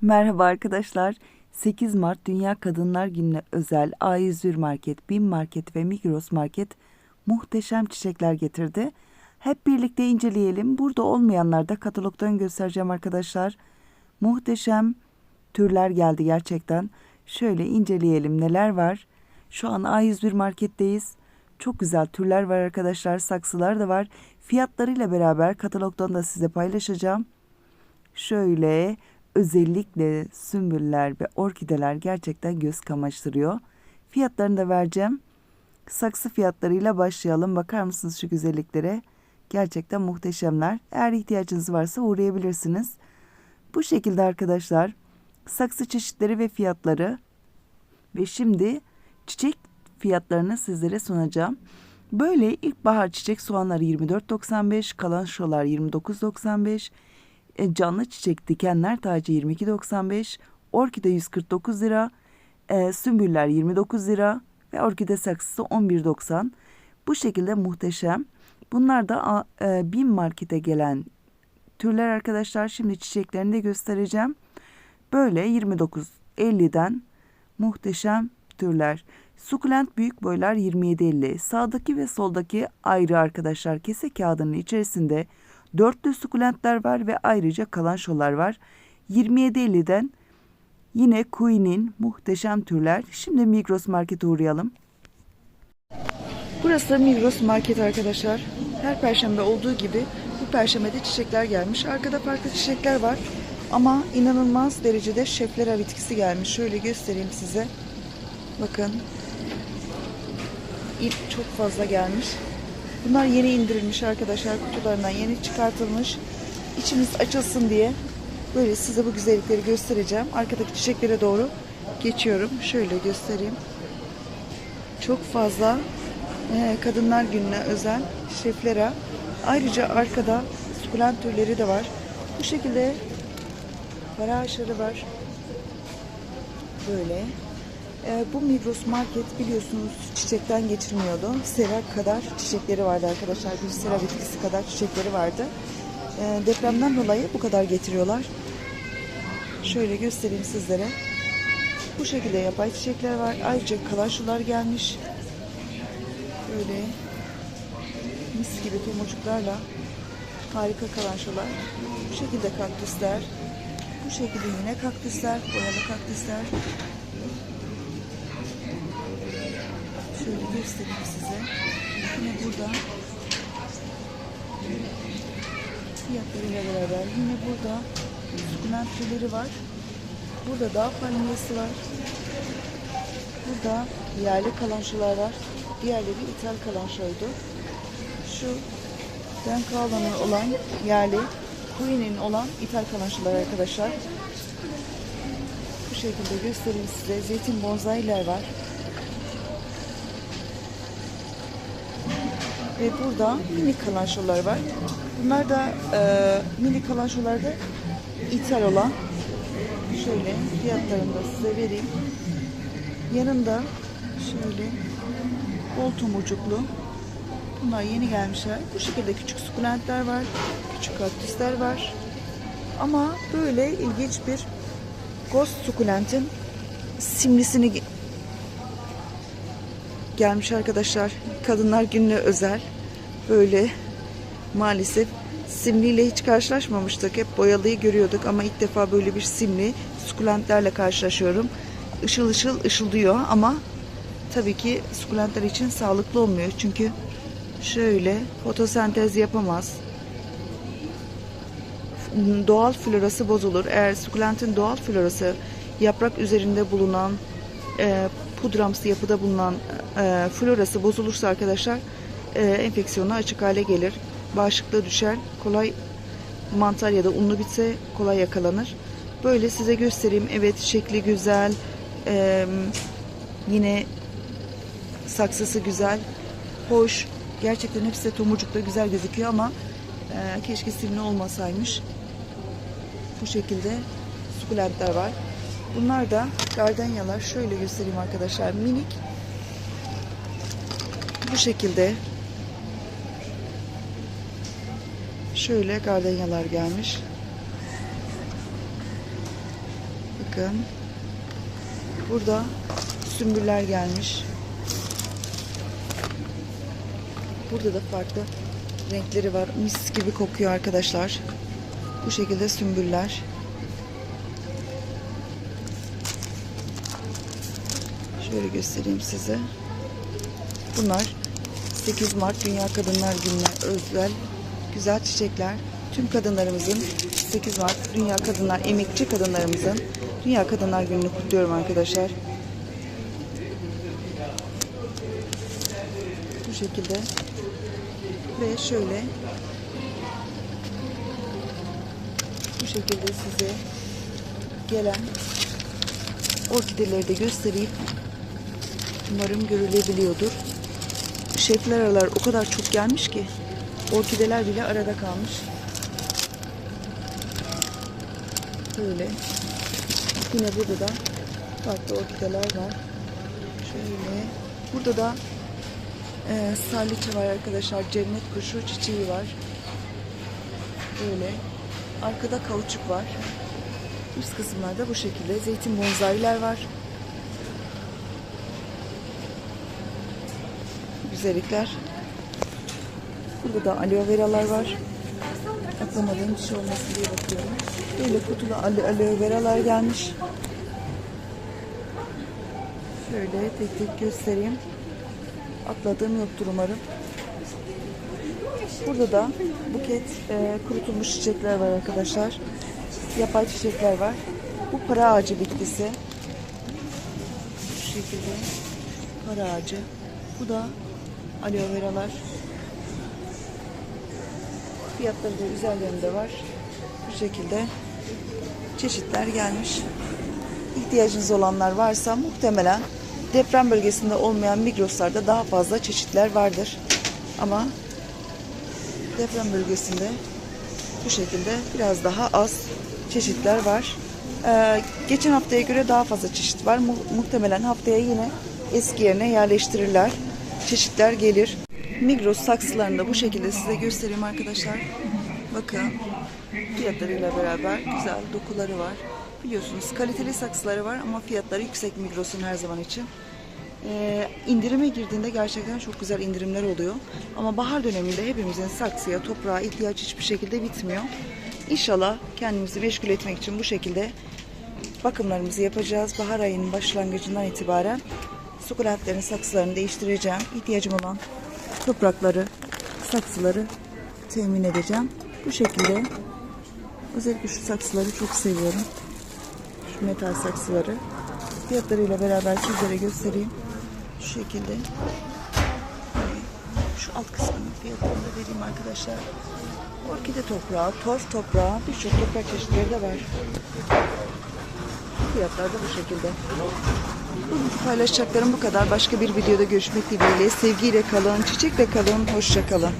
Merhaba arkadaşlar. 8 Mart Dünya Kadınlar Günü'ne özel A101 Market, BİM Market ve Migros Market muhteşem çiçekler getirdi. Hep birlikte inceleyelim. Burada olmayanlar da katalogdan göstereceğim arkadaşlar. Muhteşem türler geldi gerçekten. Şöyle inceleyelim neler var. Şu an A101 Market'teyiz. Çok güzel türler var arkadaşlar. Saksılar da var. Fiyatlarıyla beraber katalogdan da size paylaşacağım. Şöyle özellikle sümbüller ve orkideler gerçekten göz kamaştırıyor. Fiyatlarını da vereceğim. Saksı fiyatlarıyla başlayalım. Bakar mısınız şu güzelliklere? Gerçekten muhteşemler. Eğer ihtiyacınız varsa uğrayabilirsiniz. Bu şekilde arkadaşlar saksı çeşitleri ve fiyatları ve şimdi çiçek fiyatlarını sizlere sunacağım. Böyle ilkbahar çiçek soğanları 24.95, kalan şolar 29.95, e, canlı çiçek dikenler tacı 22.95, orkide 149 lira, e, sümbüller 29 lira ve orkide saksısı 11.90. Bu şekilde muhteşem. Bunlar da e, bin markete gelen türler arkadaşlar. Şimdi çiçeklerini de göstereceğim. Böyle 29.50'den muhteşem türler. Sukulent büyük boylar 27.50. Sağdaki ve soldaki ayrı arkadaşlar. Kese kağıdının içerisinde dörtlü sukulentler var ve ayrıca kalan şolar var. 27.50'den yine Queen'in muhteşem türler. Şimdi Migros Market'e uğrayalım. Burası Migros Market arkadaşlar. Her perşembe olduğu gibi bu perşembe de çiçekler gelmiş. Arkada farklı çiçekler var. Ama inanılmaz derecede şeflera bitkisi gelmiş. Şöyle göstereyim size. Bakın. İp çok fazla gelmiş. Bunlar yeni indirilmiş arkadaşlar. Kutularından yeni çıkartılmış. İçimiz açılsın diye böyle size bu güzellikleri göstereceğim. Arkadaki çiçeklere doğru geçiyorum. Şöyle göstereyim. Çok fazla e, Kadınlar Günü'ne özel şeflera. Ayrıca arkada sukulent türleri de var. Bu şekilde para ağaçları var. Böyle. E, bu Migros Market biliyorsunuz çiçekten geçirmiyordu. Sera kadar çiçekleri vardı arkadaşlar. Bir sera bitkisi kadar çiçekleri vardı. E, depremden dolayı bu kadar getiriyorlar. Şöyle göstereyim sizlere. Bu şekilde yapay çiçekler var. Ayrıca kalaşular gelmiş. Böyle mis gibi tomurcuklarla harika kalaşular. Bu şekilde kaktüsler. Bu şekilde yine kaktüsler, boyalı kaktüsler. Şöyle göstereyim size. Yine burada fiyatlarıyla beraber yine burada sukulent türleri var. Burada dağ palmiyesi var. Burada yerli kalanşolar var. Diğerleri ithal kalanşoydu. Şu Denkalan'ın olan yerli, Queen'in olan ithal kalanşolar arkadaşlar. Bu şekilde göstereyim size. Zeytin bonsailer var. Ve burada mini kalanşolar var. Bunlar da e, mini kalanşolarda ithal olan şöyle fiyatlarını da size vereyim. Yanında şöyle bol tomurcuklu bunlar yeni gelmişler. Bu şekilde küçük sukulentler var. Küçük kaktüsler var. Ama böyle ilginç bir ghost sukulentin simlisini gelmiş arkadaşlar. Kadınlar gününe özel. Böyle maalesef simliyle hiç karşılaşmamıştık. Hep boyalıyı görüyorduk ama ilk defa böyle bir simli sukulentlerle karşılaşıyorum. Işıl ışıl ışıldıyor ama tabii ki sukulentler için sağlıklı olmuyor. Çünkü şöyle fotosentez yapamaz. Doğal florası bozulur. Eğer sukulentin doğal florası yaprak üzerinde bulunan e, pudramsı yapıda bulunan e, florası bozulursa arkadaşlar e, enfeksiyona açık hale gelir. Bağışıklığı düşer. Kolay mantar ya da unlu bitse kolay yakalanır. Böyle size göstereyim. Evet şekli güzel. E, yine saksısı güzel. Hoş. Gerçekten hepsi de tomurcukta güzel gözüküyor ama e, keşke simli olmasaymış. Bu şekilde sukulentler var. Bunlar da gardanyalar. Şöyle göstereyim arkadaşlar. Minik. Bu şekilde şöyle gardanyalar gelmiş. Bakın. Burada sümbüller gelmiş. Burada da farklı renkleri var. Mis gibi kokuyor arkadaşlar. Bu şekilde sümbüller. Şöyle göstereyim size. Bunlar 8 Mart Dünya Kadınlar Günü'ne özel güzel çiçekler. Tüm kadınlarımızın 8 Mart Dünya Kadınlar, emekçi kadınlarımızın Dünya Kadınlar Günü'nü kutluyorum arkadaşlar. Bu şekilde ve şöyle bu şekilde size gelen orkideleri de göstereyim. Umarım görülebiliyordur. Şefler aralar o kadar çok gelmiş ki orkideler bile arada kalmış. Böyle. Yine burada da farklı orkideler var. Şöyle. Burada da e, sarliçe var arkadaşlar. Cennet kuşu çiçeği var. Böyle. Arkada kauçuk var. Üst kısımlarda bu şekilde. Zeytin bonsailer var. Güzellikler. Burada da aloe veralar var. Atlamadığım bir şey olmasın diye bakıyorum. Böyle kutulu alo- aloe veralar gelmiş. Şöyle tek tek göstereyim. Atladığım yoktur umarım. Burada da buket e, kurutulmuş çiçekler var arkadaşlar. Yapay çiçekler var. Bu para ağacı bitkisi. Bu şekilde para ağacı. Bu da aloe veralar. Fiyatları da üzerlerinde var. Bu şekilde çeşitler gelmiş. İhtiyacınız olanlar varsa muhtemelen deprem bölgesinde olmayan Migros'larda daha fazla çeşitler vardır. Ama deprem bölgesinde bu şekilde biraz daha az çeşitler var. Ee, geçen haftaya göre daha fazla çeşit var. Mu- muhtemelen haftaya yine eski yerine yerleştirirler. Çeşitler gelir. Migros saksılarını da bu şekilde size göstereyim arkadaşlar. Bakın fiyatlarıyla beraber güzel dokuları var. Biliyorsunuz kaliteli saksıları var ama fiyatları yüksek Migros'un her zaman için. Ee, indirime girdiğinde gerçekten çok güzel indirimler oluyor. Ama bahar döneminde hepimizin saksıya, toprağa ihtiyaç hiçbir şekilde bitmiyor. İnşallah kendimizi meşgul etmek için bu şekilde bakımlarımızı yapacağız. Bahar ayının başlangıcından itibaren sukulentlerin saksılarını değiştireceğim. İhtiyacım olan toprakları, saksıları temin edeceğim. Bu şekilde özellikle şu saksıları çok seviyorum. Şu metal saksıları. Fiyatlarıyla beraber sizlere göstereyim. Şu şekilde. Şu alt kısmının fiyatını da vereyim arkadaşlar. Orkide toprağı, torf toprağı, birçok toprak çeşitleri de var. Fiyatlar da bu şekilde. Bugünkü paylaşacaklarım bu kadar. Başka bir videoda görüşmek dileğiyle. Sevgiyle kalın, çiçekle kalın, hoşça kalın.